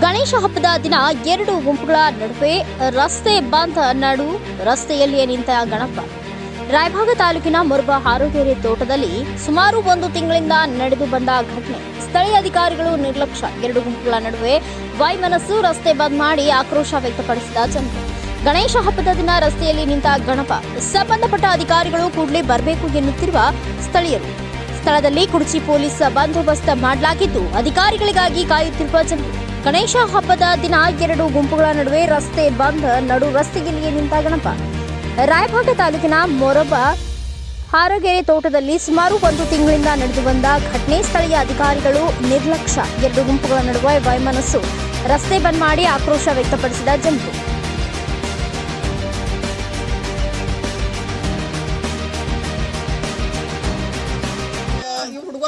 ಗಣೇಶ ಹಬ್ಬದ ದಿನ ಎರಡು ಗುಂಪುಗಳ ನಡುವೆ ರಸ್ತೆ ಬಂದ್ ನಡು ರಸ್ತೆಯಲ್ಲಿಯೇ ನಿಂತ ಗಣಪ. ರಾಯಭಾಗ ತಾಲೂಕಿನ ಮುರುಬ ಆರೋಗ್ಯರಿ ತೋಟದಲ್ಲಿ ಸುಮಾರು ಒಂದು ತಿಂಗಳಿಂದ ನಡೆದು ಬಂದ ಘಟನೆ. ಸ್ಥಳೀಯ ಅಧಿಕಾರಿಗಳು ನಿರ್ಲಕ್ಷ್ಯ. ಎರಡು ಗುಂಪುಗಳ ನಡುವೆ ವೈಮನಸ್ಸು ರಸ್ತೆ ಬಂದ್ ಮಾಡಿ ಆಕ್ರೋಶ ವ್ಯಕ್ತಪಡಿಸಿದ ಜನರು. ಗಣೇಶ ಹಬ್ಬದ ದಿನ ರಸ್ತೆಯಲ್ಲಿ ನಿಂತ ಗಣಪ. ಸಂಬಂಧಪಟ್ಟ ಅಧಿಕಾರಿಗಳು ಕೂಡಲೇ ಬರಬೇಕು ಎನ್ನುತ್ತಿರುವ ಸ್ಥಳೀಯರು. ಸ್ಥಳದಲ್ಲಿ ಕುಡಚಿ ಪೊಲೀಸ್ ಬಂದೋಬಸ್ತ್ ಮಾಡಲಾಗಿದ್ದು, ಅಧಿಕಾರಿಗಳಿಗಾಗಿ ಕಾಯುತ್ತಿರುವ ಜನರು ಗಣೇಶ ಹಬ್ಬದ ದಿನ ಎರಡು ಗುಂಪುಗಳ ನಡುವೆ ರಸ್ತೆ ಬಂದ್, ನಡು ರಸ್ತೆಗಿಲ್ಲಿಯೇ ನಿಂತ ಗಣಪ. ರಾಯಭಾಗ ತಾಲೂಕಿನ ಮೊರಬ ಹಾರಗೆರೆ ತೋಟದಲ್ಲಿ ಸುಮಾರು ಒಂದು ತಿಂಗಳಿಂದ ನಡೆದು ಬಂದ ಘಟನೆ ಸ್ಥಳೀಯ ಅಧಿಕಾರಿಗಳು ನಿರ್ಲಕ್ಷ್ಯ. ಎರಡು ಗುಂಪುಗಳ ನಡುವೆ ವೈಮನಸ್ಸು. ರಸ್ತೆ ಬಂದ್ ಮಾಡಿ ಆಕ್ರೋಶ ವ್ಯಕ್ತಪಡಿಸಿದ ಜನರು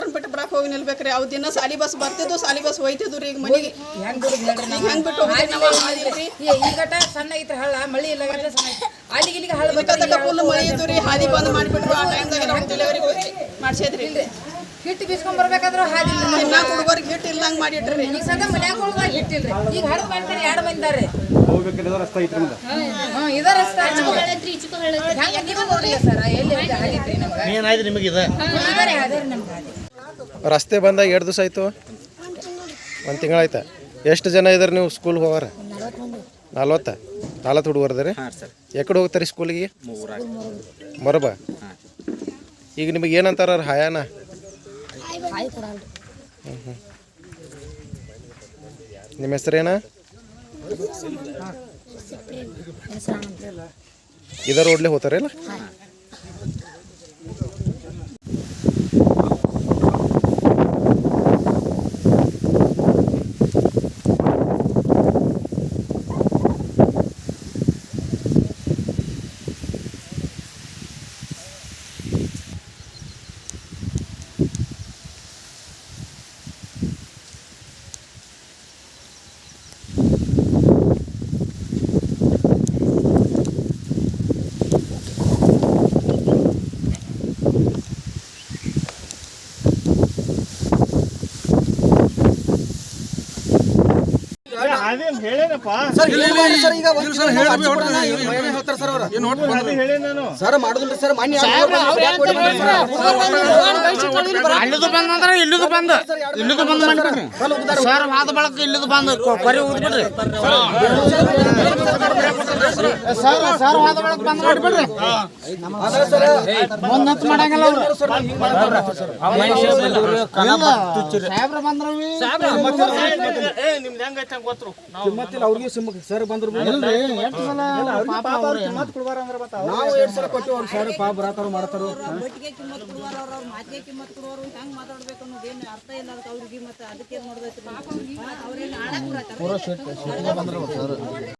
ಹುಡುಗರನ್ನ ಬಿಟ್ಟು ಬರಕ್ ಹೋಗಿ ನಿಲ್ಬೇಕ್ರಿ. ಅವ್ ದಿನ ಸಾಲಿ ಬಸ್ ಬರ್ತಿದ್ವು ಸಾಲಿ ಬಸ್ ಹೋಯ್ತಿದ್ವು ರೀ ಈಗ ಮನೆಗೆ. ಹೆಂಗ್ ಬಿಟ್ಟು ಹೋಗ್ತೀವಿ ನಾವು? ಹಾದಿಲ್ರಿ ಈಗಟ ಸಣ್ಣ ಐತ್ರಿ ಹಳ್ಳ ಮಳಿ ಇಲ್ಲ ಸಣ್ಣ ಐತಿ ಅಲ್ಲಿಗೆ ಇಲ್ಲಿಗೆ ಹಳ್ಳ ತಕ್ಕ ಫುಲ್ ಮಳೆ ಇದ್ವು ರೀ ಹಾದಿ ಬಂದ್ ಮಾಡಿಬಿಟ್ರು. ಆ ಟೈಮ್ದಾಗ ನಾವು ಡೆಲಿವರಿ ಹೋಗಿ ಮಾಡ್ಸಿದ್ರಿ. ಹಿಟ್ಟು ಬೀಸ್ಕೊಂಡ್ ಬರ್ಬೇಕಾದ್ರು ಹಾದಿ. ಇನ್ನ ಹುಡುಗರಿಗೆ ಹಿಟ್ಟು ಇಲ್ಲಂಗ್ ಮಾಡಿಟ್ರಿ. ಈಗ ಸದ ಮನ್ಯಾಗ ಹಿಟ್ಟಿಲ್ರಿ ಈಗ ಹಡದ್ ಮಾಡ್ತಾರೆ ಎರಡು ಮಂದಿದಾರೆ ಹೋಗ್ಬೇಕಾದ್ರೆ ರಸ್ತೆ ಐತ್ರಿ ನಮ್ದು ಹ್ಮ್ ಇದ ರಸ್ತೆ ಹೆಂಗ್ ನೀವು ಸರ್ ಎಲ್ಲಿ ಐತೆ ಹಾದಿ ಐತ್ರಿ ನಮ್ಗೆ ಏನಾಯ್ತು ನಿಮಗೆ ಇದು ಅದೇ ನಮ್ಗೆ. ರಸ್ತೆ ಬಂದಾಗ ಎರಡು ದಿವಸ ಆಯಿತು. ಒಂದು ತಿಂಗಳಾಯ್ತು ಎಷ್ಟು ಜನ ಇದ್ದಾರೆ ನೀವು ಸ್ಕೂಲ್ ಹೋಗಾರ? ನಲ್ವತ್ತ? ನಲ್ವತ್ತು ಹುಡುಗರ್ದಾರೆ ಹಾಂ ಸರ್. ಎಕಡೆ ಹೋಗ್ತಾರೆ ಸ್ಕೂಲಿಗೆ ಮರಬ? ಈಗ ನಿಮಗೆ ಏನಂತಾರ ಹಯಾನ. ನಿಮ್ಮ ಹೆಸರೇನ ಇದ ರೋಡ್ಲೆ ಹೋಗ್ತಾರಲ್ಲ ಅದೇನ್ ಹೇಳೇನಪ್ಪ? ಸರ್ ಸರ್ ಈಗ ಒಂದು ಸರ್ ಹೇಳಿ ಹೇಳ್ತಾರೆ ಸರ್ ಅವ್ರ? ಅದೇ ಹೇಳೇ ನಾನು ಸರ್ ಮಾಡುದಿಲ್ಲ ಸರ್ ಮಾನ್ಯ ಅಲ್ಲಿದು ಬಂದ್ ಅಂದ್ರೆ ಇಲ್ಲಿದು ಬಂದ ಇಲ್ಲಿದು ಬಂದ್ ಮಾಡಿಬಿಡ್ರಿ ಸರ್ ವಾದ ಬಳಕ ಇಲ್ಲಿದು ಬಂದ್ರಿ ಕೊರಿ ಅವ್ರಿಗೆ ಸರ್ ಸರ್ ಬಂದ್ರು? ನಾವು ಎರಡು ಸಲ ಕೊಟ್ಟು ಅವ್ರು ಸರ್ ಪಾಪ ಬರತಾರ ಮಾಡ್ತಾರ ಒಟ್ಟಿಗೆ ಕಿಮ್ಮತ್ ಕೊಡುವಾರ ಅವ್ರ ಮಾತಿಗೆ ಕಿಮ್ಮತ್ ಕೊಡುವರು ಹೆಂಗ್ ಮಾತಾಡ್ಬೇಕು ಅನ್ನೋದು ಏನು ಅರ್ಥ ಇಲ್ಲ ಅದಕ್ಕೆ ಅವ್ರಿಗೆ ಮತ್ತೆ ಅದಕ್ಕೆ ನೋಡ್ಬೇಕು ಮಾಡ್ಬೇಕು? ಅವ್ರೇನು ಆಡಕ್ ಬರತ್ತಾರ